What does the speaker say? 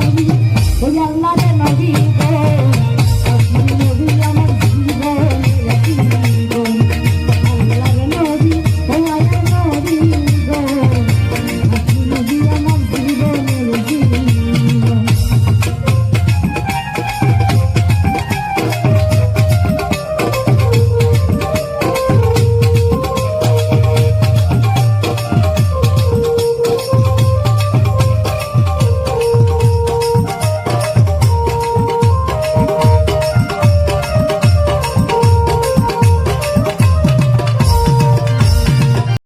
নবী ওই আল্লাহর নবী